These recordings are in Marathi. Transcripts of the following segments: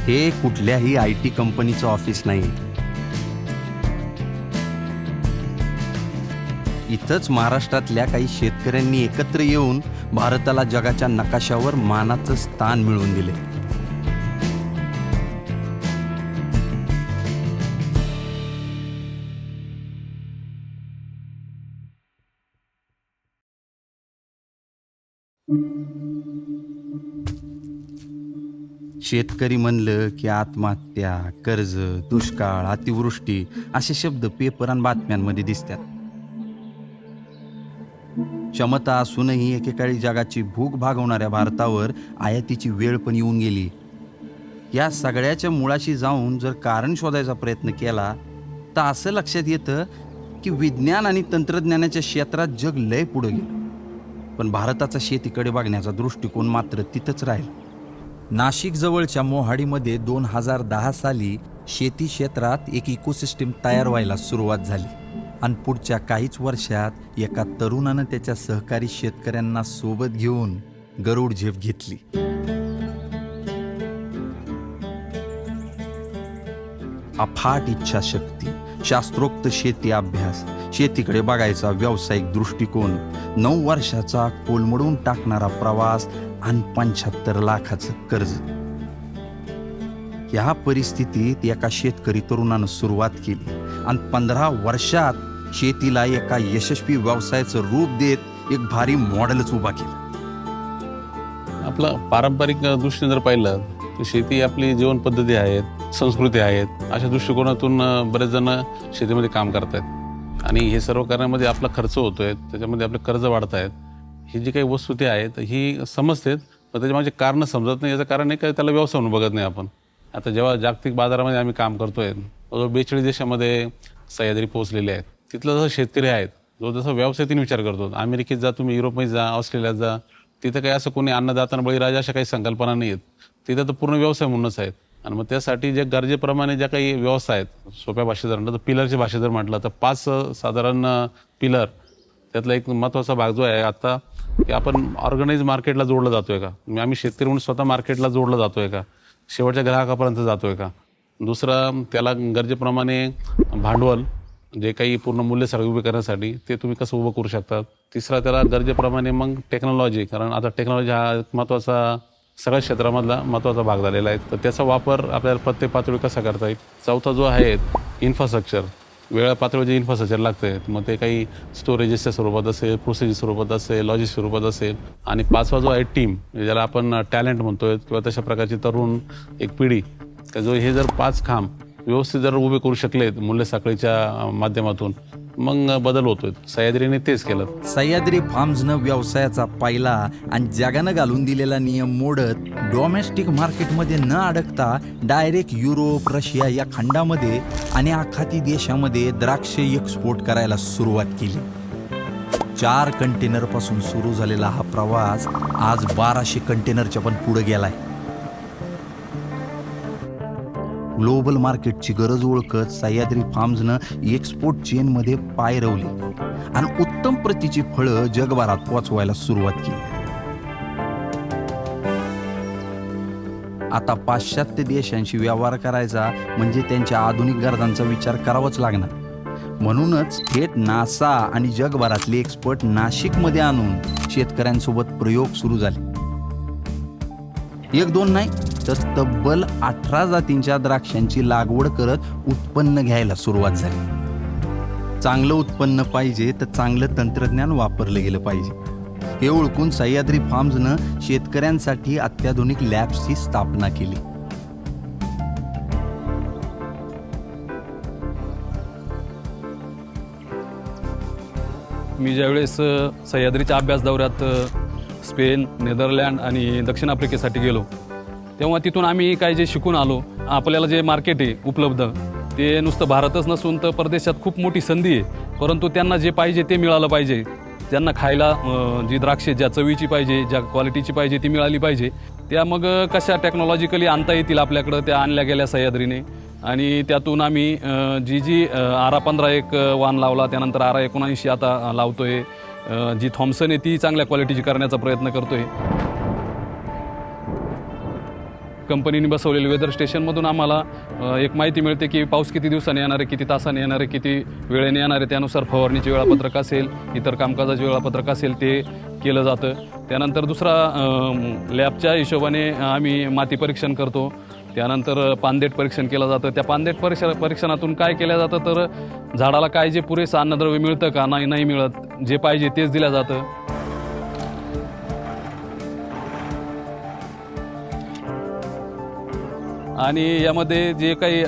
हे कुठल्याही आय टी कंपनीचं ऑफिस नाही. इथंच महाराष्ट्रातल्या काही शेतकऱ्यांनी एकत्र येऊन भारताला जगाच्या नकाशावर मानाचं स्थान मिळवून दिले. शेतकरी म्हणलं की आत्महत्या कर्ज दुष्काळ अतिवृष्टी असे शब्द पेपर आणि बातम्यांमध्ये दिसतात. क्षमता असूनही एकेकाळी जगाची भूक भागवणाऱ्या भारतावर आयातीची वेळ पण येऊन गेली. या सगळ्याच्या मुळाशी जाऊन जर कारण शोधायचा प्रयत्न केला तर असं लक्षात येतं की विज्ञान आणि तंत्रज्ञानाच्या क्षेत्रात जग लय पुढे गेलं. पण भारताचा शेतीकडे बघण्याचा दृष्टिकोन मात्र तिथंच राहील. नाशिकजवळच्या मोहाडीमध्ये दोन हजार दहा साली शेती क्षेत्रात एक इकोसिस्टीम तयार व्हायला सुरुवात झाली. आणि पुढच्या काहीच वर्षात एका तरुणानं त्याच्या सहकारी शेतकऱ्यांना सोबत घेऊन गरुड झेप घेतली. अफाट इच्छाशक्ती. शास्त्रोक्त शेती अभ्यास. शेतीकडे बघायचा व्यावसायिक दृष्टिकोन. नऊ वर्षाचा कोलमडून टाकणारा प्रवास आणि पंच्याहत्तर लाखाचं कर्ज. ह्या परिस्थितीत एका शेतकरी तरुणानं सुरुवात केली. आणि पंधरा वर्षात शेतीला एका यशस्वी व्यवसायाचं रूप देत एक भारी मॉडेलच उभा केला. आपलं पारंपरिक दृष्टीने जर पाहिलं शेती आपली जीवन पद्धती आहेत संस्कृती आहेत अशा दृष्टिकोनातून बरेच जण शेतीमध्ये काम करतायत. आणि हे सर्व करण्यामध्ये आपला खर्च होतोय त्याच्यामध्ये आपले कर्ज वाढत आहेत ही जी काही वस्तुती आहेत ही समजतेत पण त्याच्या माझे कारण समजत नाही. याचं कारण आहे का त्याला व्यवसाय म्हणून बघत नाही आपण. आता जेव्हा जागतिक बाजारामध्ये आम्ही काम करतोय जवळ बेचाळीस देशामध्ये सह्याद्री पोहोचलेले आहेत तिथलं जसं शेतकरी आहेत जो जसं व्यवसायातून विचार करतो अमेरिकेत जा तुम्ही युरोपमध्ये जा ऑस्ट्रेलियात जा तिथं काही असं कोणी अन्नदाता बळीराजा अशा काही संकल्पना नाही आहेत तिथं तर पूर्ण व्यवसाय म्हणूनच आहेत. आणि मग त्यासाठी ज्या गरजेप्रमाणे ज्या काही व्यवस्था आहेत सोप्या भाषेत जर म्हटलं तर पिलरची भाषेत जर म्हटलं तर पाच साधारण पिलर त्यातला एक महत्त्वाचा भाग जो आहे आता की आपण ऑर्गनाईज मार्केटला जोडलं जातोय का? म्हणजे आम्ही शेतकरी म्हणून स्वतः मार्केटला जोडलं जातोय का? शेवटच्या ग्राहकापर्यंत जातोय का? दुसरं त्याला गरजेप्रमाणे भांडवल जे काही पूर्ण मूल्य सगळं उभे करण्यासाठी ते तुम्ही कसं उभं करू शकता? तिसरा त्याला गरजेप्रमाणे मग टेक्नॉलॉजी कारण आता टेक्नॉलॉजी हा एक महत्त्वाचा सगळ्या क्षेत्रामधला महत्त्वाचा भाग झालेला आहे. तर त्याचा वापर आपल्याला प्रत्येक पातळी कसा करता येईल? चौथा जो आहे इन्फ्रास्ट्रक्चर वेगळ्या पातळीवर जे इन्फ्रास्ट्रक्चर लागतं मग ते काही स्टोरेजेसच्या स्वरूपात असेल प्रोसेस स्वरूपात असेल लॉजिस्ट स्वरूपात असेल. आणि पाचवा जो आहे टीम म्हणजे ज्याला आपण टॅलेंट म्हणतोय किंवा तशा प्रकारची तरुण एक पिढी. जो हे जर पाच खांब व्यवस्थित जर उभे करू शकलेत मूल्य साखळीच्या माध्यमातून मग बदल होतोय. सह्याद्रीने तेच केलं. सह्याद्री फार्म्सनं व्यवसायाचा पहिला आणि जगानं घालून दिलेला नियम मोडत डोमेस्टिक मार्केटमध्ये न अडकता डायरेक्ट युरोप रशिया या खंडामध्ये आणि आखाती देशामध्ये द्राक्ष एक्सपोर्ट करायला सुरुवात केली. चार कंटेनरपासून सुरू झालेला हा प्रवास आज बाराशे कंटेनरच्या पण पुढे गेलाय. ग्लोबल मार्केटची गरज ओळखत सह्याद्री फार्म्सनं एक्सपोर्ट चेनमध्ये पाय रवली. आणि उत्तम प्रतीची फळं जगभरात पोचवायला सुरुवात केली. आता पाश्चात्य देशांशी व्यवहार करायचा म्हणजे त्यांच्या आधुनिक गरजांचा विचार करावाच लागणार. म्हणूनच थेट नासा आणि जगभरातले एक्सपर्ट नाशिकमध्ये आणून शेतकऱ्यांसोबत प्रयोग सुरू झाले. एक दोन नाही तर तब्बल अठरा जातींच्या द्राक्षांची लागवड करत उत्पन्न घ्यायला सुरुवात झाली. चांगलं उत्पन्न पाहिजे तर चांगलं तंत्रज्ञान वापरलं गेलं पाहिजे. हे ओळखून सह्याद्री फार्म्सनं शेतकऱ्यांसाठी अत्याधुनिक लॅब्सची स्थापना केली. मी ज्यावेळेस सह्याद्रीच्या अभ्यास दौऱ्यात स्पेन नेदरलँड आणि दक्षिण आफ्रिकेसाठी गेलो तेव्हा तिथून आम्ही काय जे शिकून आलो आपल्याला जे मार्केट आहे उपलब्ध ते नुसतं भारतच नसून तर परदेशात खूप मोठी संधी आहे. परंतु त्यांना जे पाहिजे ते मिळालं पाहिजे. त्यांना खायला जी द्राक्षे ज्या चवीची पाहिजे ज्या क्वालिटीची पाहिजे ती मिळाली पाहिजे. त्या मग कशा टेक्नॉलॉजिकली आणता येतील आपल्याकडं त्या आणल्या गेल्या सह्याद्रीने. आणि त्यातून आम्ही जी जी आरा पंधरा एक वान वाण लावला त्यानंतर आरा एकोणऐंशी आता लावतो आहे जी थॉम्सन आहे ती चांगल्या क्वालिटीची करण्याचा प्रयत्न करतो आहे कंपनीने बसवलेले वेदर स्टेशनमधून आम्हाला एक माहिती मिळते की पाऊस किती दिवसाने येणार आहे किती तासाने येणार आहे किती वेळेने येणार आहे त्यानुसार फवारणीचे वेळापत्रक असेल इतर कामकाजाचे वेळापत्रक असेल ते केलं जातं. त्यानंतर दुसरा लॅबच्या हिशोबाने आम्ही माती परीक्षण करतो. त्यानंतर पानदेट परीक्षण केलं जातं. त्या पानदेट परीक्षा परीक्षणातून काय केलं जातं तर झाडाला काय जे पुरेसं अन्नद्रव्य मिळतं का नाही नाही मिळत जे पाहिजे तेच दिलं जातं. आणि यामध्ये जे काही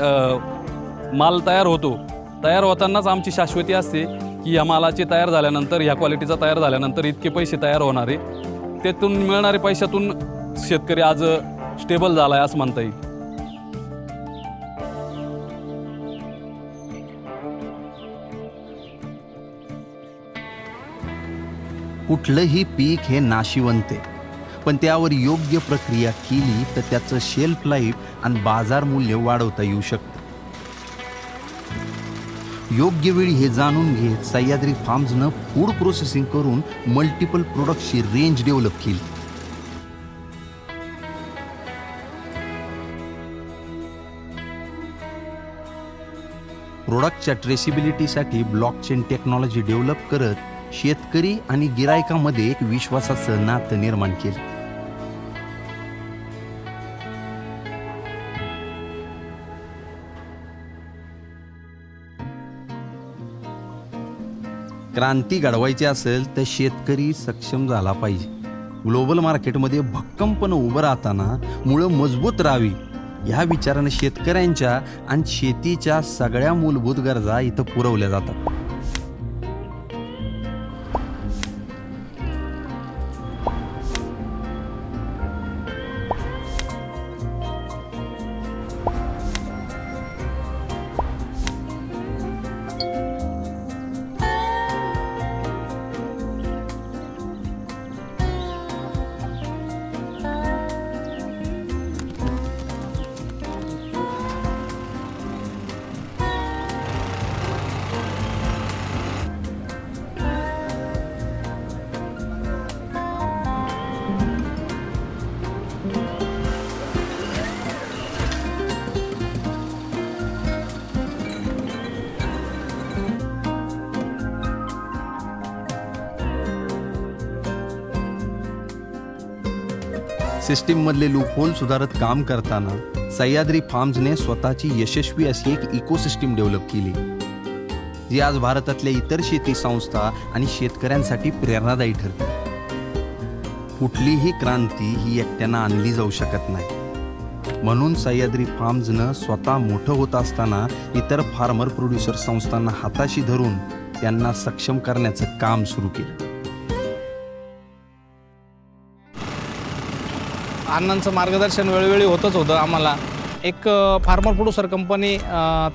माल तयार होतो तयार होतानाच आमची शाश्वती असते की या मालाची तयार झाल्यानंतर ह्या क्वालिटीचा तयार झाल्यानंतर इतके पैसे तयार होणारे त्यातून मिळणारे पैशातून शेतकरी आज स्टेबल झाला आहे असं म्हणता येईल. कुठलंही पीक हे नाशिवंत आहे. पण त्यावर योग्य प्रक्रिया केली तर त्याचं शेल्फ लाईफ आणि बाजार मूल्य वाढवता येऊ शकतं. योग्य वेळी हे जाणून घेत सह्याद्री फार्म्सनं फूड प्रोसेसिंग करून मल्टिपल प्रोडक्टची रेंज डेव्हलप केली. प्रोडक्टच्या ट्रेसिबिलिटीसाठी ब्लॉकचेन टेक्नॉलॉजी डेव्हलप करत शेतकरी आणि गिरायकामध्ये एक विश्वासाचं नातं निर्माण केलं. क्रांती घडवायची असेल तर शेतकरी सक्षम झाला पाहिजे. ग्लोबल मार्केटमध्ये भक्कमपणे उभं राहताना मुळं मजबूत राहावी ह्या विचाराने शेतकऱ्यांच्या आणि शेतीच्या सगळ्या मूलभूत गरजा इथं पुरवल्या जातात. सिस्टीममधले लूपहोल सुधारत काम करताना सह्याद्री फार्म्सने स्वतःची यशस्वी अशी एक इकोसिस्टीम डेव्हलप केली जी आज भारतातल्या इतर शेती संस्था आणि शेतकऱ्यांसाठी प्रेरणादायी ठरते. कुठलीही क्रांती ही एकट्यानं आणली जाऊ शकत नाही. म्हणून सह्याद्री फार्म्सनं स्वतः मोठं होत असताना इतर फार्मर प्रोड्युसर संस्थांना हाताशी धरून त्यांना सक्षम करण्याचं काम सुरू केलं. अण्णांचं मार्गदर्शन वेळोवेळी होतच होतं आम्हाला. एक फार्मर प्रोड्युसर कंपनी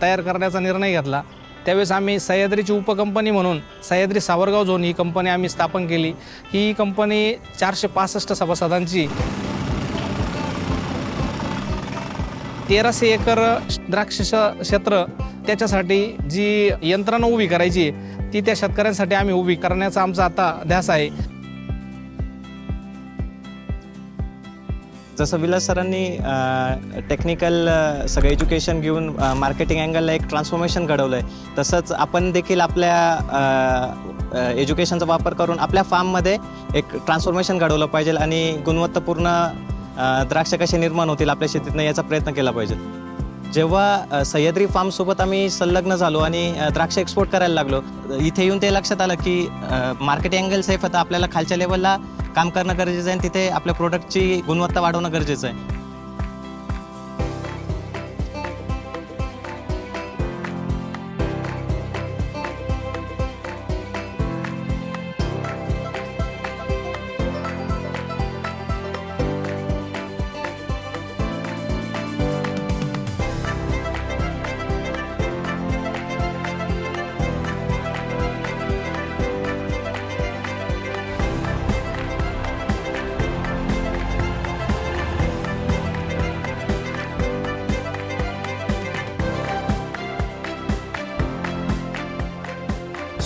तयार करण्याचा निर्णय घेतला. त्यावेळेस आम्ही सह्याद्रीची उपकंपनी म्हणून सह्याद्री सावरगाव झोन ही कंपनी आम्ही स्थापन केली. ही कंपनी चारशे पासष्ट सभासदांची तेराशे एकर द्राक्ष क्षेत्र त्याच्यासाठी जी यंत्रणा उभी करायची आहे, ती त्या शेतकऱ्यांसाठी आम्ही उभी करण्याचा आमचा आता ध्यास आहे. जसं विलास सरांनी टेक्निकल सगळं एज्युकेशन घेऊन मार्केटिंग अँगलला एक ट्रान्सफॉर्मेशन घडवलं आहे तसंच आपण देखील आपल्या एज्युकेशनचा वापर करून आपल्या फार्ममध्ये एक ट्रान्सफॉर्मेशन घडवलं पाहिजे आणि गुणवत्तापूर्ण द्राक्ष कसे निर्माण होतील आपल्या शेतीतनं याचा प्रयत्न केला पाहिजे. जेव्हा सह्याद्री फार्मसोबत आम्ही संलग्न झालो आणि द्राक्ष एक्सपोर्ट करायला लागलो इथे येऊन ते लक्षात आलं की मार्केटिंग अँगल सेफ आता आपल्याला खालच्या लेवलला काम करणं गरजेचं आहे आणि तिथे आपल्या प्रोडक्टची गुणवत्ता वाढवणं गरजेचं आहे.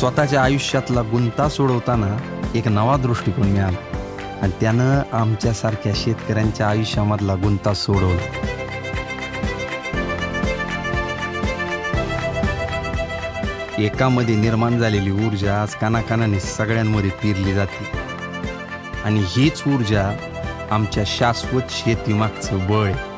स्वतःच्या आयुष्यातला गुंता सोडवताना एक नवा दृष्टिकोन मिळाला. आणि त्यानं आमच्यासारख्या शेतकऱ्यांच्या आयुष्यामधला गुंता सोडवला. एकामध्ये निर्माण झालेली ऊर्जा आज कानाकानाने सगळ्यांमध्ये पेरली जाते. आणि हीच ऊर्जा आमच्या शाश्वत शेतीमागचं बळ आहे.